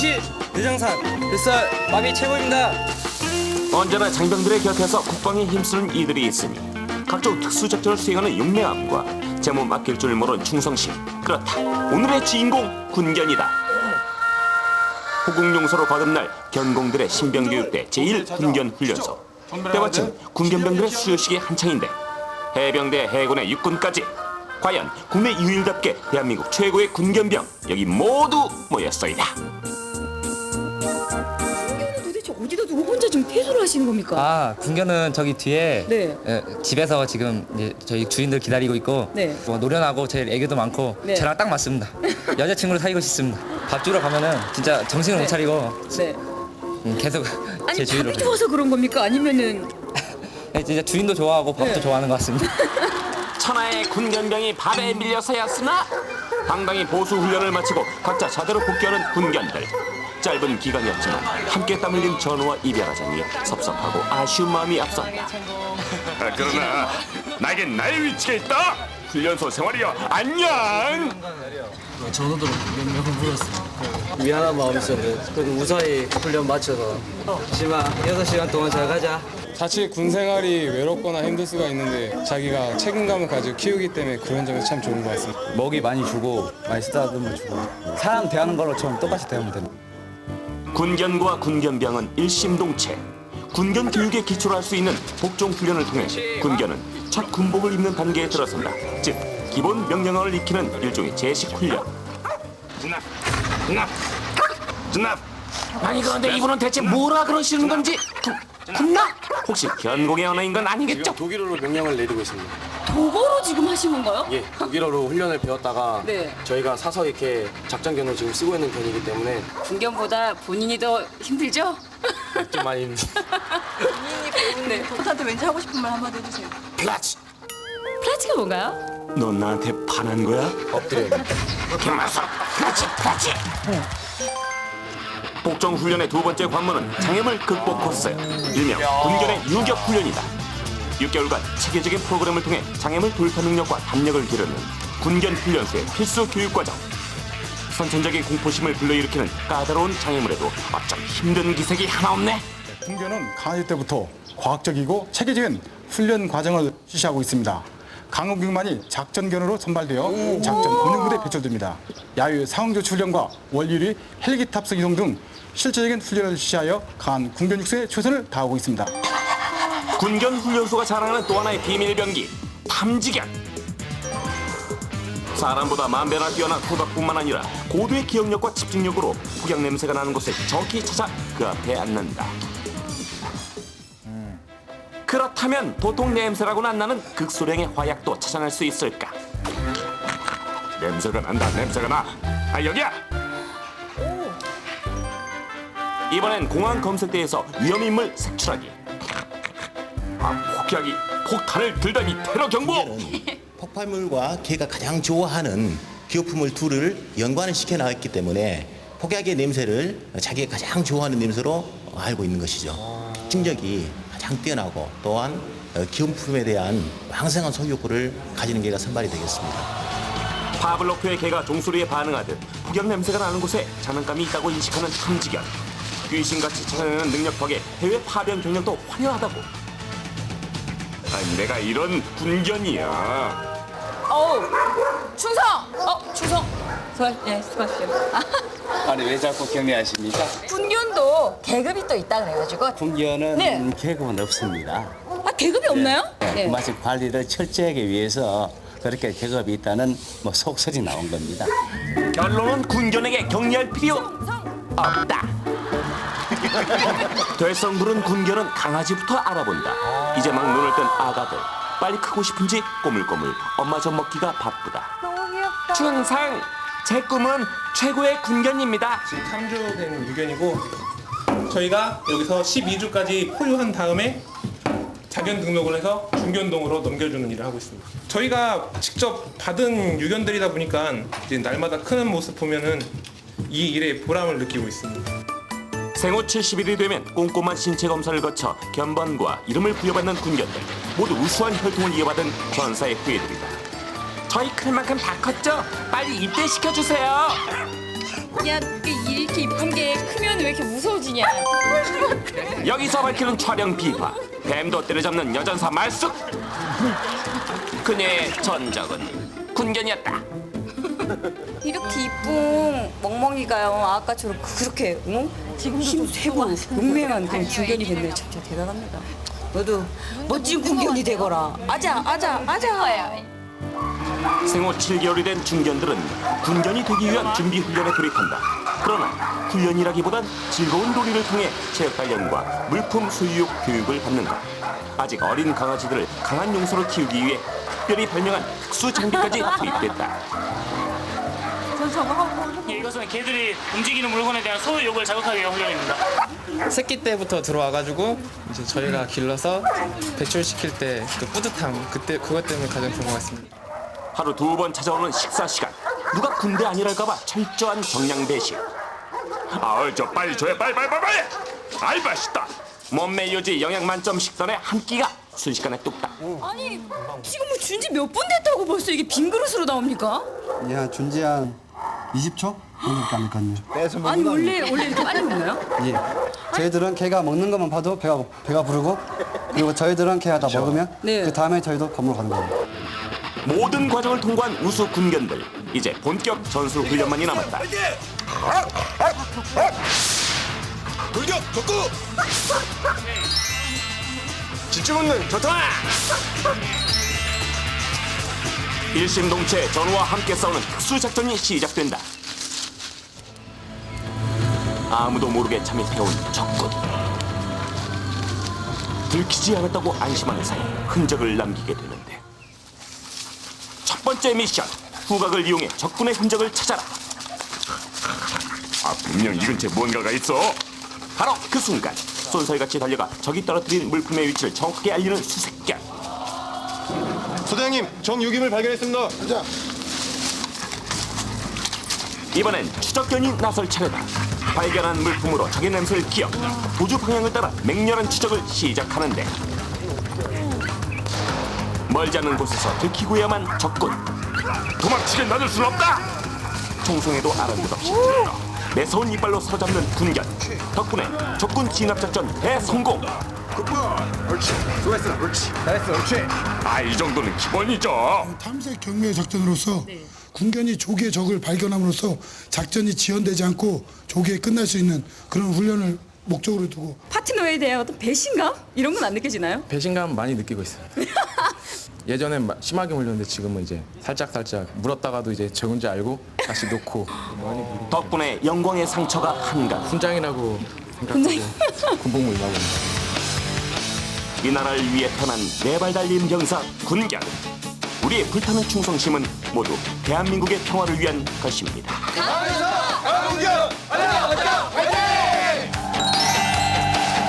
전시 대장산 뱃살 맘이 최고입니다. 언제나 장병들의 곁에서 국방에 힘쓰는 이들이 있으니 각종 특수작전을 수행하는 용맹함과 제몸 맡길 줄 모르는 충성심. 그렇다. 오늘의 주인공 군견이다. 호국용서로 거듭날 견공들의 신병교육대 제1 군견 훈련소. 때마침 군견병들의 수료식이 한창인데 해병대 해군의 육군까지 과연 국내 유일답게 대한민국 최고의 군견병 여기 모두 모였어이다 도대체 어디다 두고 혼자 지금 퇴소를 하시는 겁니까? 아 군견은 저기 뒤에 네. 에, 집에서 지금 이제 저희 주인들 기다리고 있고 네. 뭐 노련하고 제일 애교도 많고 네. 저랑 딱 맞습니다. 여자친구를 사귀고 싶습니다. 밥 주러 가면은 진짜 정신을 네. 못 차리고 네. 음, 계속 아니 제 주위로 밥이 좋아서 그런 겁니까? 아니면은 네, 진짜 주인도 좋아하고 밥도 네. 좋아하는 것 같습니다. 천하의 군견병이 밥에 밀려서였으나 당당히 보수 훈련을 마치고 각자 자대로 복귀하는 군견들. 짧은 기간이었지만 함께 땀 흘린 전우와 이별하자니 섭섭하고 아쉬운 마음이 앞선다 아, 그러나 나에겐 나의 위치가 있다 훈련소 생활이여 안녕 전우들은 몇명 물었어. 미안한 마음이 있었는데 그래도 무사히 훈련 마쳐서 심아 6시간 동안 잘 가자. 자칫 군 생활이 외롭거나 힘들 수가 있는데 자기가 책임감을 가지고 키우기 때문에 그런 점이 참 좋은 것 같습니다. 먹이 많이 주고 많이 쓰다듬어 주고 사람 대하는 걸로 처럼 똑같이 대하면 됩니다. 군견과 군견병은 일심동체 군견 교육에 기초를 할 수 있는 복종 훈련을 통해 군견은 첫 군복을 입는 단계에 들어선다 즉 기본 명령어를 익히는 일종의 제식 훈련 진압 진압 진압 아니 그런데 이분은 대체 뭐라 그러시는 건지 군- 군납 혹시 변공의 언어인 건 아니겠죠? 독일어로 명령을 내리고 있습니다. 도보로 지금 하신 건가요? 예, 독일어로 훈련을 배웠다가 네. 저희가 사서 이렇게 작전견을 지금 쓰고 있는 편이기 때문에 군견보다 본인이 더 힘들죠? 좀 많이 힘듭니다. 네. 저한테 왠지 하고 싶은 말 한마디 해주세요. 플라치 플라치가 뭔가요? 넌 나한테 반한 거야? 엎드려야 개마서 플라치 플라치 복종 훈련의 두 번째 관문은 장애물 극복 코스 일명 군견의 유격 훈련이다 6개월간 체계적인 프로그램을 통해 장애물 돌파 능력과 담력을 기르는 군견 훈련소의 필수 교육 과정 선천적인 공포심을 불러일으키는 까다로운 장애물에도 어쩜 힘든 기색이 하나 없네 군견은 강아지 때부터 과학적이고 체계적인 훈련 과정을 실시하고 있습니다. 강호경만이 작전견으로 선발되어 작전 운영부대에 배출됩니다. 야외 상황조치 훈련과 원유리 헬기 탑승 이동 등 실제적인 훈련을 실시하여 강한 군견 육성에 최선을 다하고 있습니다. 군견 훈련소가 자랑하는 또 하나의 비밀 병기 탐지견 사람보다 만배나 뛰어난 후각뿐만 아니라 고도의 기억력과 집중력으로 폭약 냄새가 나는 곳을 정확히 찾아 그 앞에 앉는다. 그렇다면 보통 냄새라고는 안 나는 극소량의 화약도 찾아낼 수 있을까? 냄새가 난다 냄새가 나 아 여기야! 이번엔 공항 검색대에서 위험 인물 색출하기. 아, 폭약이 폭탄을 들다니 테러 경보! 폭발물과 개가 가장 좋아하는 기호품을 둘을 연관을 시켜 나왔기 때문에 폭약의 냄새를 자기가 가장 좋아하는 냄새로 알고 있는 것이죠. 특징력이 가장 뛰어나고 또한 어, 기호품에 대한 왕성한 소유욕구를 가지는 개가 선발이 되겠습니다. 파블로프의 개가 종소리에 반응하듯 폭약 냄새가 나는 곳에 장난감이 있다고 인식하는 탐지견 귀신같이 찾아내는 능력 덕에 해외 파병 경력도 화려하다고 아니 내가 이런 군견이야 어우 충성! 어 충성! 수고 네 수고하세요. 아니 왜 자꾸 경례하십니까? 군견도 계급이 또 있다 그래가지고 군견은 네. 계급은 없습니다. 아 계급이 없나요? 네. 그 맛의 관리를 철저하게 위해서 그렇게 계급이 있다는 뭐 속설이 나온 겁니다. 결론은 군견에게 격려할 필요 없다 될성 부른 군견은 강아지부터 알아본다 이제 막 눈을 뜬 아가들 빨리 크고 싶은지 꼬물꼬물 엄마 젖 먹기가 바쁘다 너무 귀엽다. 준상 제 꿈은 최고의 군견입니다 참조된 유견이고 저희가 여기서 12주까지 포유한 다음에 자견 등록을 해서 중견동으로 넘겨주는 일을 하고 있습니다. 저희가 직접 받은 유견들이다 보니까 이제 날마다 크는 모습 보면은 이 일에 보람을 느끼고 있습니다. 생후 70일이 되면 꼼꼼한 신체 검사를 거쳐 견번과 이름을 부여받는 군견들 모두 우수한 혈통을 이어받은 전사의 후예들이다 저희 클 만큼 다 컸죠? 빨리 입대시켜 주세요 야, 이렇게 이쁜 게 크면 왜 이렇게 무서워지냐? 여기서 밝히는 촬영 비화 뱀도 때려잡는 여전사 말숙 그녀의 전적은 군견이었다 이렇게 이쁜 멍멍이가요. 아까처럼 그렇게 응? 힘 세고 용맹한 그런 군견이 됐네 진짜 대단합니다. 너도 멋진 군견이 되거라. 아자 아자 아자. 생후 7개월이 된 중견들은 군견이 되기 위한 준비 훈련에 돌입한다. 그러나 훈련이라기보단 즐거운 놀이를 통해 체력 단련과 물품 소유욕 교육을 받는 것. 아직 어린 강아지들을 강한 용서로 키우기 위해 특별히 발명한 특수 장비까지 투입됐다. 이것은 개들이 움직이는 물건에 대한 소유 욕을 자극하기 위한 훈련입니다. 새끼 때부터 들어와가지고 이제 저희가 길러서 배출시킬 때 그 뿌듯함 그때 그것 때문에 가장 좋은 것 같습니다. 하루 두 번 찾아오는 식사 시간. 누가 군대 아니랄까봐 철저한 정량 배식. 아우 저 빨리 줘야 빨리 빨리 빨리 빨리. 아이 맛있다. 몸매 유지 영양 만점 식단에 한 끼가 순식간에 뚝딱. 아니 지금 뭐 준지 몇 분 됐다고 벌써 이게 빈 그릇으로 나옵니까? 예, 준지 한 20초 정도밖에 안 됐거든요. 아니 원래 원래 이렇게 빨리 먹나요? 예. 저희들은 걔가 먹는 것만 봐도 배가 배가 부르고 그리고 저희들은 걔가 다 먹으면 네. 그 다음에 저희도 건물 가는 거예요. 모든 과정을 통과한 우수 군견들. 이제 본격 전술 훈련만이 남았다. 돌격 덕구 집중 없는 전투 일심동체 전우와 함께 싸우는 특수 작전이 시작된다. 아무도 모르게 잠입해온 적군. 들키지 않았다고 안심하는 사이 흔적을 남기게 되는데 첫 번째 미션 후각을 이용해 적군의 흔적을 찾아라. 아 분명 이 근처에 뭔가가 있어. 바로 그 순간 쏜살같이 달려가 적이 떨어뜨린 물품의 위치를 정확하게 알리는 수색견. 소대장님 정유김을 발견했습니다 자 이번엔 추적견이 나설 차례다. 발견한 물품으로 적의 냄새를 기억, 도주 방향을 따라 맹렬한 추적을 시작하는데 멀지 않은 곳에서 들키고야만 적군. 도망치게 놔둘 순 없다. 총송에도 아랑곳 없이 매서운 이빨로 사로잡는 군견. 덕분에 적군 진압 작전 대성공. 옳지 수고했어 옳지 잘했어 옳지 아 이 정도는 기본이죠. 탐색 경매 작전으로서 군견이 조기에 적을 발견함으로써 작전이 지연되지 않고 조기에 끝날 수 있는 그런 훈련을 목적으로 두고 파트너에 대한 어떤 배신감 이런 건 안 느껴지나요? 배신감 많이 느끼고 있어요. 예전엔 마- 심하게 물렸는데 지금은 이제 살짝 살짝 물었다가도 이제 적은지 알고 다시 놓고 덕분에 영광의 상처가 한간. 훈장이라고 생각하고 군복무 임하고. 이 나라를 위해 태어난 네발 달린 병사 군경 우리의 불타는 충성심은 모두 대한민국의 평화를 위한 것입니다. 강경! 강경! 화이팅! 화이팅!